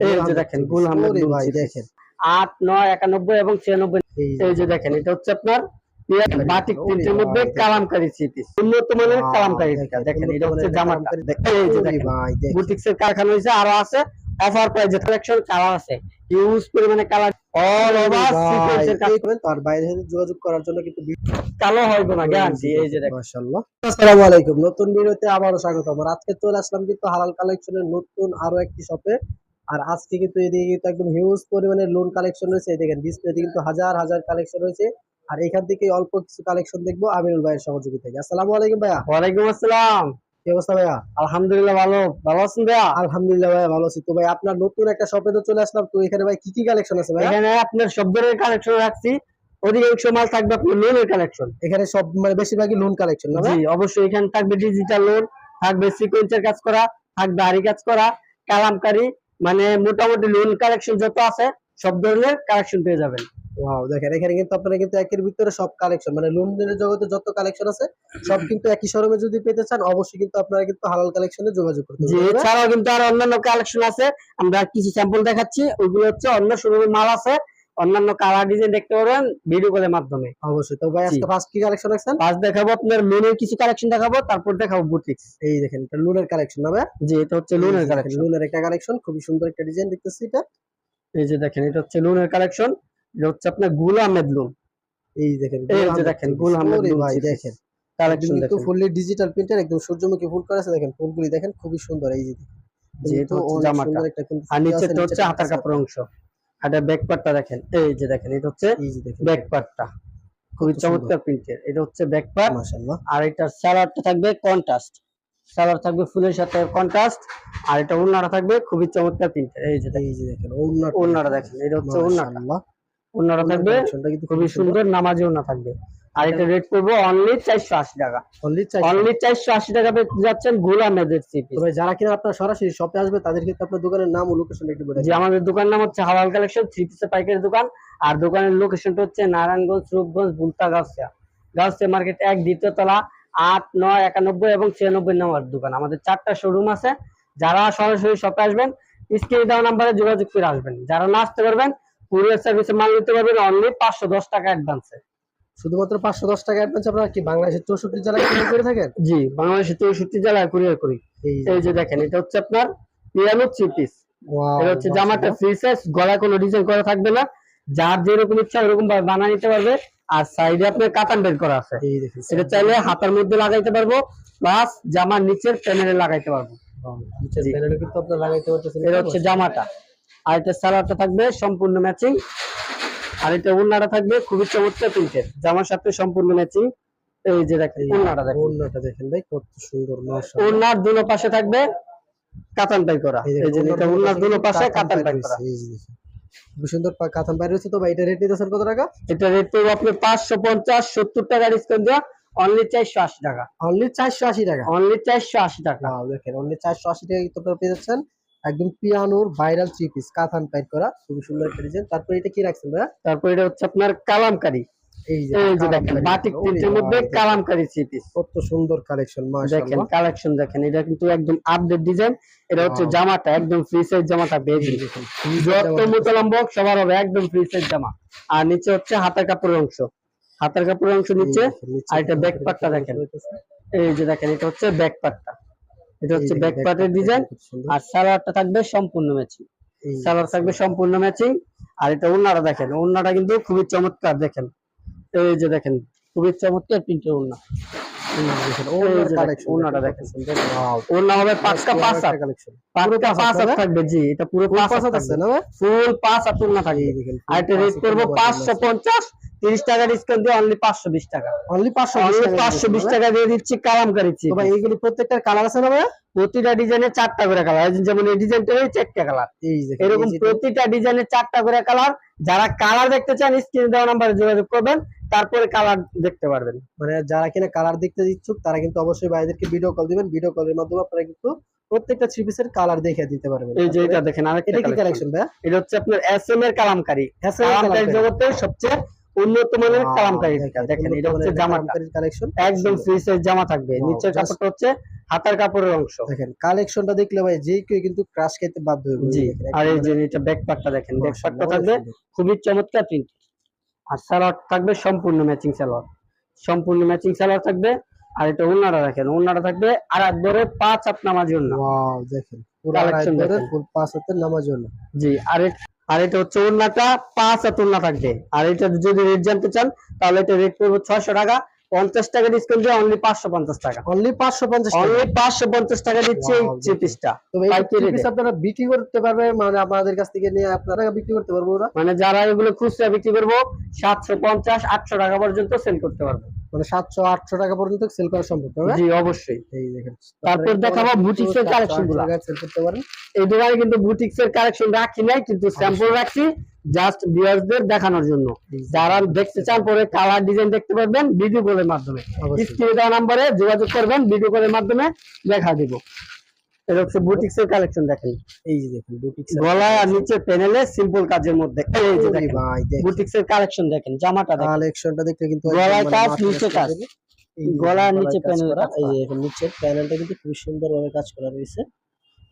এই যে দেখেন গুল আহমেদ ওরে লুম ভাই। দেখেন। আট নয় একানব্বই এবং ছিয়ানব্বই। এই যে দেখেন এটা হচ্ছে আপনার বাটিক প্রিন্টের মধ্যে দেখেন। সিপিস উন্নত মানের Wow, দেখেন, দেখেন এটা হচ্ছে জামাটা দেখেন। এই যে দেখেন বুটিক্সের কারখানা হয়েছে আরও আছে। অফার প্রাইজে কালেকশন কালার আছে। ইউজ পরিমাণে কালার অল ওভার সিকোয়েন্সের কাজ তার বাইরে যোগাযোগ করার জন্য কিন্তু কালো হবে না গ্যারান্টি এই যে দেখেন। মাশাআল্লাহ। আসসালামু আলাইকুম। নতুন ভিডিওতে আবারও স্বাগতম। আর আজকে চলে আসলাম কিন্তু হালাল কালেকশনের নতুন আরও একটি শপে আর আজকে কিন্তু এদিকে কিন্তু একদম হিউজ পরিমাণে লোন কালেকশন রয়েছে। দেখেন ডিসপ্লেতে কিন্তু হাজার হাজার কালেকশন রয়েছে। আর এখান থেকে অল্প কিছু কালেকশন দেখব আমিনুল ভাইয়ের সহযোগিতায় আসসালামু আলাইকুম ভাইয়া। ওয়ালাইকুম আসসালাম। কি অবস্থা ভাইয়া? আলহামদুলিল্লাহ ভালো। ভালো আছেন ভাইয়া? আলহামদুলিল্লাহ ভাইয়া ভালো আছি। তো ভাই আপনার নতুন একটা শপে তো চলে আসলাম। তো এখানে ভাই কি কি কালেকশন আছে ভাইয়া? এখানে আপনার সব ধরনের কালেকশন রাখছি। অধিকাংশ মাল থাকবে আপনার লোনের কালেকশন এখানে সব মানে বেশিরভাগই লোন কালেকশন না ভাই? জি অবশ্যই এখানে থাকবে ডিজিটাল লোন থাকবে সিকোয়েন্সের কাজ করা থাকবে আরি কাজ করা কালামকারী মানে মোটামুটি লোন কালেকশন যত আছে সব ধরনের কালেকশন পেয়ে যাবেন। ওয়াও দেখেন এখানে কিন্তু আপনারা কিন্তু একের ভিতরে সব কালেকশন মানে লোনের জগতে যত কালেকশন আছে সব কিন্তু একই শোরুমে যদি পেতে চান অবশ্যই কিন্তু আপনারা কিন্তু হালাল কালেকশনে যোগাযোগ করতে জি এছাড়াও কিন্তু আর অন্যান্য কালেকশন আছে আমরা কিছু স্যাম্পল দেখাচ্ছি ওগুলো হচ্ছে অন্য শোরুমে মাল আছে অন্যান্য কালার ডিজাইন দেখতে পারবেন ভিডিও কলের মাধ্যমে। অবশ্যই। তো ভাই আজকে ফার্স্ট কি কালেকশন রাখছেন ফার্স্ট দেখাবো আপনার লোনের কিছু কালেকশন দেখাবো তারপর দেখাবো বুটিক্স এই দেখেন এটা লোনের কালেকশন হবে জি এটা হচ্ছে লোনের কালেকশন লোনের একটা কালেকশন খুবই সুন্দর একটা ডিজাইন দেখতেছি এটা। এই যে দেখেন এটা হচ্ছে লোনের কালেকশন এটা হচ্ছে আপনার গুল আহমেদ লোন এই দেখেন এই যে দেখেন, গুল আহমেদ লোন ভাই দেখেন। কালেকশন কিন্তু দেখেন। ফুললি ডিজিটাল প্রিন্টার একদম সূর্যমুখী ফুল করা আছে দেখেন ফুলগুলি দেখেন খুবই সুন্দর এই যে হচ্ছে অনেক জামাটা। আর নিচে তো হচ্ছে হাতার। কাপড় অংশ। হাতের ব্যাক পার্টটা দেখেন এই যে দেখেন এটা হচ্ছে ব্যাক পার্টটা খুবই চমৎকার প্রিন্টের এটা হচ্ছে ব্যাক পার্ট মাশাআল্লাহ। আর এটা সালোয়ারটা থাকবে কন্ট্রাস্ট সালোয়ার থাকবে ফুলের সাথে কন্ট্রাস্ট আর এটা ওড়নাটা থাকবে খুবই চমৎকার প্রিন্টের এই যে দেখেন। এই যে দেখেন ওড়নাটা। দেখেন এটা হচ্ছে ওড়নাটা। ওড়নাটা থাকবে কিন্তু খুবই সুন্দর নামাজি ওড়না থাকবে। আর এটা রেট করব অনলি চারশো আশি টাকা। অনলি চারশো আশি। টাকা পেয়ে যাচ্ছেন গোলাম মেদের সিপি তবে যারা কিনা আপনার সরাসরি শপে আসবে তাদের ক্ষেত্রে আপনার দোকানের নাম ও লোকেশন একটু বলে যে আমাদের দোকান নাম হচ্ছে হাওয়াল কালেকশন থ্রি পিসের পাইকারি দোকান। আর দোকানের লোকেশনটা হচ্ছে নারায়ণগঞ্জ রূপগঞ্জ বুলতা গাউসিয়া। গাউসিয়া মার্কেট এক দ্বিতীয় তলা আট নয় একানব্বই এবং ছিয়ানব্বই নম্বর দোকান। আমাদের চারটা শোরুম আছে। যারা সরাসরি শপে আসবেন স্ক্রিনে দেওয়া নাম্বারে যোগাযোগ করে আসবেন। যারা না আসতে পারবেন কুরিয়ার সার্ভিসে মাল নিতে পারবেন অনলি পাঁচশো দশ টাকা অ্যাডভান্সে শুধুমাত্র পাঁচশো দশ টাকা অ্যাডভান্স আপনারা কি বাংলাদেশের চৌষট্টি জেলায় কুরিয়ার করে থাকেন? জি বাংলাদেশের চৌষট্টি জেলায় কুরিয়ার করি। এই যে। দেখেন এটা হচ্ছে আপনার পিয়ানো থ্রি পিস এটা হচ্ছে জামাটা ফ্রি সাইজ গলায় কোনো ডিজাইন করা থাকবে না। যার যেরকম ইচ্ছা ওরকম ভাবে বানিয়ে নিতে পারবে। আর সাইডে আপনার কাতান বের করা আছে। সেটা চাইলে হাতার মধ্যে লাগাইতে পারব প্লাস জামার নিচের প্যানেলে লাগাইতে পারব। এটা হচ্ছে জামাটা। আর এটা সালোয়ারটা থাকবে সম্পূর্ণ ম্যাচিং আর এটা ওড়নাটা থাকবে খুবই চমৎকার প্রিন্টের জামার সাথে সম্পূর্ণ ম্যাচিং। এই যে দেখেন ওড়নাটা দেখেন। ওড়নাটা দেখেন ভাই কত সুন্দর মাশাআল্লাহ। ওড়নার দুনো পাশে থাকবে কাতান টাই করা। এই যে এটা ওড়নার দুনো পাশে কাতান টাই করা। এই যে দেখেন। সুন্দর কাতান বাইরে হচ্ছে তো ভাই এটা রেট নিতেছেন কত টাকা? এটা রেট করব আপনি পাঁচশো পঞ্চাশ সত্তর টাকা ডিসকাউন্ট দেওয়া। অনলি চারশো আশি টাকা। অনলি চারশো আশি টাকা? অনলি চারশো আশি টাকা। Wow, দেখেন অনলি চারশো আশি টাকা কিন্তু আপনারা পেয়ে যাচ্ছেন? একদম পিয়ানোর ভাইরাল থ্রি পিস কাতান টাইপ করা খুবই সুন্দর একটা ডিজাইন তারপর এটা কি রাখছেন ভাইয়া? তারপর এটা হচ্ছে আপনার কালামকারি। এই যে দেখেন কালামকারী। বাটিক প্রিন্টের মধ্যে দেখেন, থ্রি পিস। কত সুন্দর কালেকশন মাশাআল্লাহ। দেখেন কালেকশন দেখেন এটা কিন্তু একদম আপডেট ডিজাইন এটা হচ্ছে জামাটা একদম ফ্রি সাইজ জামাটা দেখেন, যত মোতালম্ব সবার হবে একদম ফ্রি সাইজ জামা। আর নিচে হচ্ছে হাতের কাপড়ের অংশ। হাতের কাপড়ের অংশ নিচে আর এটা কিন্তু back আপনারা part টা দেখতে দেখেন। এই যে দেখেন এটা হচ্ছে ব্যাক পার্টটা এটা হচ্ছে ব্যাক পার্টের ডিজাইন। আর সালোয়ারটা থাকবে সম্পূর্ণ ম্যাচিং সালোয়ার থাকবে সম্পূর্ণ ম্যাচিং আর এটা ওড়নাটা দেখেন ওড়নাটা কিন্তু খুবই চমৎকার দেখেন। এই যে দেখেন খুবই চমৎকার প্রিন্টের ওড়না। একটা পাঁচশো তিরিশ টাকা ডিসকাউন্ট দিয়ে অনলি পাঁচশো বিশ টাকা। অনলি টাকা পাঁচশো বিশ টাকা দিয়ে দিচ্ছি কালামকারি এইগুলি প্রত্যেকটার কালার আছে না প্রতিটা ডিজাইনে চারটা করে কালার। যেমন এই ডিজাইনটা চারটা কালার। এই দেখেন, এরকম প্রতিটা ডিজাইনে চারটা করে কালার। যারা কালার দেখতে চান স্ক্রিনে দেওয়া নাম্বারে যোগাযোগ করবেন। তারপরে কালার দেখতে পারবেন। মানে যারা কিনা কালার দেখতে ইচ্ছুক তারা কিন্তু অবশ্যই ভাইদেরকে ভিডিও কল দিবেন। ভিডিও কলের মাধ্যমে আপনারা কিন্তু প্রত্যেকটা থ্রি পিসের কালার দেখে দিতে পারবেন। এই যে এটা দেখেন আরেকটা এটা কি কালেকশন ভাই এটা হচ্ছে আপনার এস এম এর কালামকারি। SM এর। জগতের সবচেয়ে উন্নত মানের কালামকারী দেখেন এটা হচ্ছে জামাটা কালেকশন একদম ফ্রি সাইজ জামা থাকবে। নিচের কাপড়টা হচ্ছে হাতার কাপড়ের অংশ। দেখেন কালেকশনটা দেখলে ভাই যে কেউ কিন্তু ক্রাশ খেতে বাধ্য হবে জি আর এই যে এটা ব্যাক পার্টটা দেখেন ব্যাক মাশাআল্লাহ, পার্টটা অনেক থাকবে। খুবই চমৎকার প্রিন্ট আর সালোয়ার থাকবে সম্পূর্ণ ম্যাচিং সালোয়ার সম্পূর্ণ ম্যাচিং সালোয়ার থাকবে আর এটা ওন্নাটা দেখেন ওন্নাটা থাকবে আর একবারে পাঁচ হাত নামাজি ওয়াও দেখেন। দেখেন। ফুল পাঁচ হাতের নামাজ জন্য। জি আর আর এটা হচ্ছে ওন্নাটা পাঁচ হাত ওন্না থাকবে। আর এটা যদি রেট জানতে চান তাহলে এটা রেট করব ছয়শো টাকা। পঞ্চাশ টাকা ডিসকাউন্ট দিয়ে অনলি পাঁচশো পঞ্চাশ টাকা। অনলি পাঁচশো পঞ্চাশ অনলি পাঁচশো পঞ্চাশ টাকা দিচ্ছে এই থ্রি পিসটা। আপনারা বিক্রি করতে পারবে মানে আমাদের কাছ থেকে নিয়ে আপনারা বিক্রি করতে পারব ওরা। মানে যারা এগুলো খুচরা বিক্রি করব সাতশো পঞ্চাশ আটশো টাকা পর্যন্ত সেল করতে পারবে। মানে টাকা পর্যন্ত সেল করা সম্ভব হবে জি অবশ্যই। এই দেখেন তারপর দেখাবো সেল করতে পারেন। এই দোকানে কিন্তু কালেকশন রাখি নাই কিন্তু স্যাম্পল রাখছি। জাস্ট ভিউয়ারদের দেখানোর জন্য। যারা দেখতে চান পরে কালার ডিজাইন দেখতে পারবেন ভিডিও কলের মাধ্যমে। স্ক্রিনে দেওয়া নাম্বারে যোগাযোগ করবেন ভিডিও কলের মাধ্যমে দেখা দিব। এটা হচ্ছে বুটিক্স এর কালেকশন দেখেন। এই যে দেখেন বুটিক্স গলায় আর নিচে প্যানেলে সিম্পল কাজের মধ্যে। এই যে দেখেন ভাই দেখেন। বুটিক্স এর কালেকশন দেখেন জামাটা দেখেন। কালেকশনটা দেখতে কিন্তু গলায় মানে কাজ, নিচে কাজ। গলার নিচে কাজ এই যে। দেখেন নিচের প্যানেলটা কিন্তু খুব সুন্দরভাবে কাজ করা রয়েছে।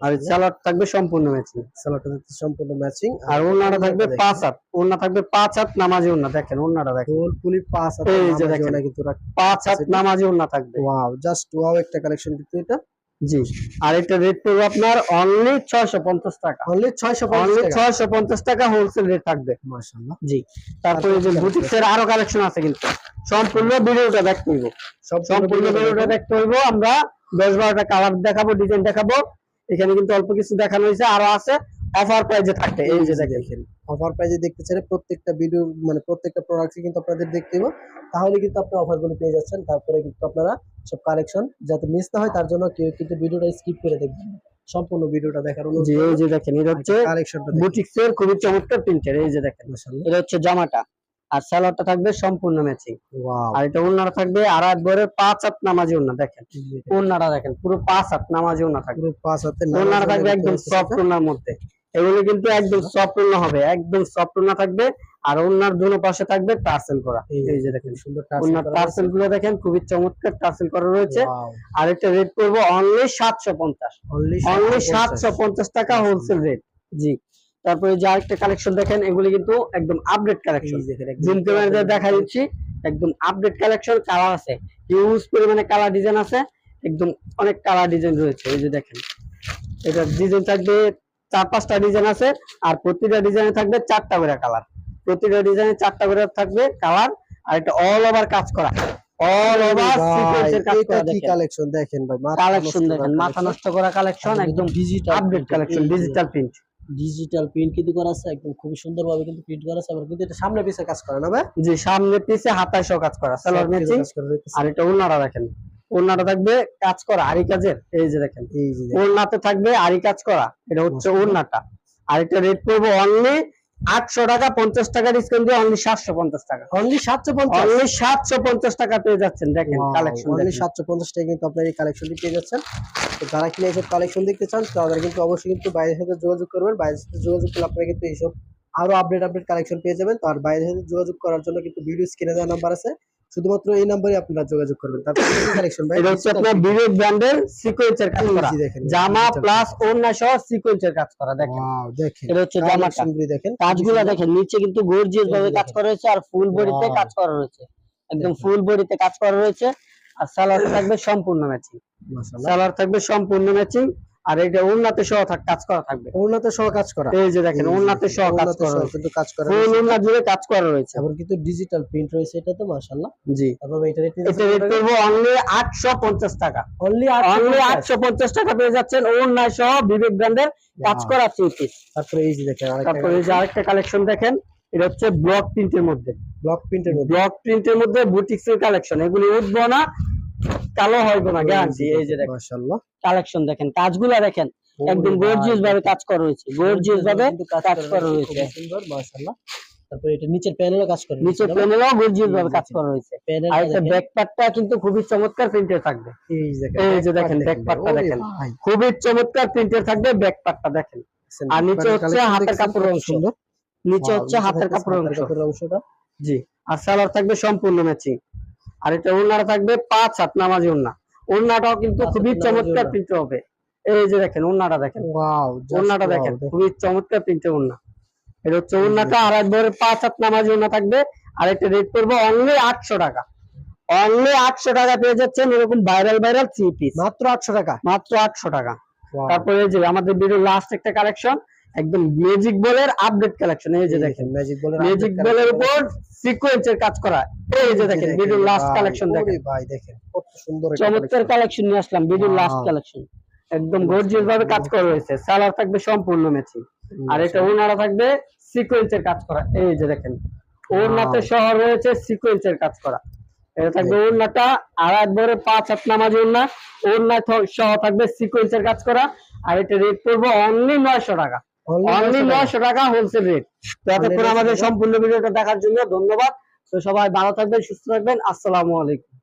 আর সালোয়ার থাকবে সম্পূর্ণ ম্যাচিং দেখতে সম্পূর্ণ ম্যাচিং আর ওনাটা থাকবে পাঁচ হাত। ওনা থাকবে পাঁচ হাত নামাজি ওনা দেখেন ওনাটা দেখেন। গোল পুলি পাঁচ এই যে দেখেন। কিন্তু পাঁচ হাত নামাজি ওনা থাকবে। ওয়াও জাস্ট ওয়াও একটা কালেকশন কিন্তু এটা। জি। আর এটা রেট পড়বে আপনার অনলি ছয়শো পঞ্চাশ টাকা। অনলি 650 অনলি টাকা। টাকা হোলসেল রেট থাকবে। মাশাআল্লাহ। জি। তারপরে যে বুটিক্স আরও কালেকশন আছে কিন্তু। সম্পূর্ণ ভিডিওটা দেখতে হইব। সম্পূর্ণ ভিডিওটা ব্যাক করব আমরা দশ বারোটা কালার দেখাবো ডিজাইন দেখাবো। এখানে কিন্তু অল্প কিছু দেখানো হয়েছে। আরও আছে। অফার প্রাইজে থাকবে এই যে দেখেন অফার প্রাইজে দেখতে চাইলে প্রত্যেকটা ভিডিও মানে প্রত্যেকটা প্রোডাক্টই কিন্তু আপনাদের দেখতে হবে। তাহলে কিন্তু আপনি অফারগুলো পেয়ে যাচ্ছেন তারপরে কিন্তু আপনারা সব কালেকশন যাতে মিস না হয় তার জন্য কেউ কিন্তু ভিডিওটা স্কিপ করে দেখবেন। সম্পূর্ণ ভিডিওটা দেখার অনুরোধ। জি এই যে দেখেন এটা হচ্ছে কালেকশনটা বুটিক্স এর খুবই চমৎকার প্রিন্টের এই যে দেখেন। মাশাআল্লাহ। এটা হচ্ছে জামাটা। আর সালোয়ারটা থাকবে সম্পূর্ণ ম্যাচিং ওয়াও আর এটা ওন্নাটা থাকবে আর একবারে পাঁচ হাত নামাজি ওন্না দেখেন। ওন্নাটা দেখেন। পুরো পাঁচ হাত নামাজি ওন্না থাকবে। পুরো পাঁচ হাতে ওন্নাটা থাকবে একদম সফট ওন্নার মধ্যে। এগুলো কিন্তু একদম সফট হবে একদম সফট ওন্না থাকবে আর ওন্নার দুনো পাশে থাকবে টার্সেল করা। এই যে দেখেন সুন্দর ওন্নার টার্সেলগুলো দেখেন খুবই চমৎকার টার্সেল করা রয়েছে। আর এটা রেট করব অনলি সাতশো পঞ্চাশ। অনলি অনলি সাতশো পঞ্চাশ টাকা হোলসেল রেট জি। তারপরে যে আরেকটা কালেকশন দেখেন এগুলি কিন্তু একদম আপডেট কালেকশন জুম ক্যামেরা দেখা দিচ্ছি একদম আপডেট কালেকশন কালার আছে। হিউজ পরিমাণে কালার ডিজাইন আছে একদম অনেক কালার ডিজাইন রয়েছে। এই যে দেখেন এটা ডিজাইন থাকবে চার পাঁচটা ডিজাইন আছে আর প্রতিটা ডিজাইনে থাকবে চারটা করে কালার প্রতিটা ডিজাইনে চারটা করে থাকবে কালার আর এটা অল ওভার কাজ করা। অল ওভার সিকোয়েন্সের কাজ করা দেখেন। কালেকশন দেখেন ভাই কালেকশন দেখেন মাথা নষ্ট করা কালেকশন একদম digital update collection digital print digital print কিন্তু করা আছে একদম সুন্দরভাবে কিন্তু প্রিন্ট করা আছে আবার কিন্তু এটা সামনে পিছে কাজ করে না ভাই? যে সামনে পিছে হাতায় কাজ করা সালোয়ার ম্যাচিং। আর এটা ওনারা দেখেন। ওনারা থাকবে কাজ করা আরি কাজের? এই যে দেখেন এই যে দেখেন। থাকবে আরি কাজ করা এটা হচ্ছে আর এটা রেট পড়ব অনলি আটশো টাকা পঞ্চাশ টাকা ডিসকাউন্ট দিয়ে অনলি সাতশো পঞ্চাশ টাকা। অনলি সাতশো পঞ্চাশ? অনলি সাতশো পঞ্চাশ টাকা পেয়ে যাচ্ছেন দেখেন কালেকশন অনলি সাতশো পঞ্চাশ টাকা কিন্তু আপনার এই কালেকশনটি পেয়ে যাচ্ছেন। তো যারা কিনা এইসব কালেকশন দেখতে চান তারা কিন্তু অবশ্যই কিন্তু বাইরের সাথে যোগাযোগ করবেন। বাইরের সাথে যোগাযোগ করলে আপনারা কিন্তু এইসব আরও আপডেট আপডেট কালেকশন পেয়ে যাবেন। তো আর বাইরের সাথে যোগাযোগ করার জন্য কিন্তু ভিডিও স্ক্রিনে দেওয়া নাম্বার আছে। শুধুমাত্র এই নাম্বারে আপনারা যোগাযোগ করবেন। তারপর কালেকশন ভাই এটা হচ্ছে আপনার বিবেক ব্র্যান্ডের সিকোয়েন্সের কাজ করা। দেখেন, জামা প্লাস ওড়না সহ সিকোয়েন্সের কাজ করা দেখেন। Wow, দেখেন। এটা হচ্ছে জামাটা। কালেকশনগুলি দেখেন। কাজগুলো দেখেন নিচে কিন্তু গর্জিয়াস ভাবে কাজ করা রয়েছে আর ফুল বডিতে কাজ করা রয়েছে একদম ফুল বডিতে কাজ করা রয়েছে আর সালোয়ার থাকবে সম্পূর্ণ ম্যাচিং মাশাআল্লাহ। সালোয়ার থাকবে সম্পূর্ণ ম্যাচিং আর এটা ওড়নাতে সহ কাজ করা থাকবে। ওড়নাতে সহ কাজ করা। এই যে দেখেন দেখেন, সহ কাজ করা কিন্তু কাজ করা ফুল রয়েছে। জুড়ে কাজ করা রয়েছে। তারপর কিন্তু ডিজিটাল প্রিন্ট রয়েছে এটা তো মাশাআল্লাহ। জি। তারপর এটা রেট এটা রেট করব অনলি আটশো পঞ্চাশ টাকা। অনলি অনলি আটশো পঞ্চাশ। টাকা পেয়ে যাচ্ছেন ওড়না সহ বিবেক ব্র্যান্ডের কাজ করা থ্রি পিস তারপরে এই যে দেখেন তারপরে এই যে আরেকটা কালেকশন দেখেন এটা হচ্ছে ব্লক প্রিন্টের মধ্যে। ব্লক প্রিন্টের মধ্যে। ব্লক প্রিন্টের মধ্যে বুটিক্স এর কালেকশন এগুলি উঠবো না কালো হইবো না গ্যারান্টি এই যে দেখেন। মাশাআল্লাহ। কালেকশন দেখেন কাজগুলা দেখেন একদম গর্জিয়াস ভাবে কাজ করা রয়েছে গর্জিয়াস ভাবে কাজ করা খুব সুন্দর মাশাআল্লাহ। তারপরে এটা নিচের প্যানেলও কাজ করে নিচে প্যানেলও গর্জিয়াস ভাবে কাজ করা প্যানেল আর একটা ব্যাক পার্টটা কিন্তু খুবই চমৎকার প্রিন্টের থাকবে। এই যে এই যে দেখেন, back part টা দেখেন। খুবই চমৎকার প্রিন্টের থাকবে ব্যাক পার্টটা দেখেন আর নিচে হচ্ছে হাতের কাপড়ের অংশ। নিচে হচ্ছে হাতের থাকতেছে কাপড়ের অংশ। কাপড়ের অংশটা। জি আর সালোয়ার থাকবে সম্পূর্ণ ম্যাচিং আর এটা ওড়নাটা থাকবে পাঁচ হাত নামাজি ওড়না। ওড়নাটাও কিন্তু খুবই চমৎকার প্রিন্ট হবে। এই যে দেখেন ওড়নাটা দেখেন। ওয়াও ওড়নাটা দেখেন খুবই চমৎকার প্রিন্টের ওড়না। এটা হচ্ছে ওড়নাটা আর একবারে পাঁচ হাত নামাজি ওড়না থাকবে। আর এটা রেট করব অনলি আটশো টাকা। অনলি আটশো টাকা পেয়ে যাচ্ছেন এরকম ভাইরাল ভাইরাল থ্রি পিস মাত্র আটশো টাকা? মাত্র আটশো টাকা. তারপরে এই যে আমাদের ভিডিও লাস্ট একটা কালেকশন একদম ম্যাজিক বলের আপডেট কালেকশন এই যে দেখেন। ম্যাজিক বলের ম্যাজিক বলের উপর সিকোয়েন্সের কাজ করা। এই যে দেখেন ভিডিও লাস্ট কালেকশন দেখেন ওরে ভাই দেখেন কত সুন্দর একটা চমৎকার। কালেকশন নিয়ে আসলাম ভিডিও লাস্ট. কালেকশন একদম গর্জিয়াস ভাবে কাজ করা রয়েছে সালোয়ার থাকবে সম্পূর্ণ ম্যাচিং আর এটা ওনারা থাকবে সিকোয়েন্সের কাজ করা। এই যে দেখেন ওনাতে শহর রয়েছে সিকোয়েন্সের কাজ করা। এটা থাকবে ওনাটা আর একবারে পাঁচ হাত নামাজ ওনা ওনা সহ থাকবে সিকোয়েন্সের কাজ করা। আর এটা রেট করব অনলি নয়শো টাকা। অনলি 900 টাকা। নয়শো টাকা হোলসেল রেট তো এতক্ষণ আমাদের সম্পূর্ণ ভিডিওটা দেখার জন্য ধন্যবাদ। তো সবাই ভালো থাকবেন সুস্থ থাকবেন। আসসালামু আলাইকুম।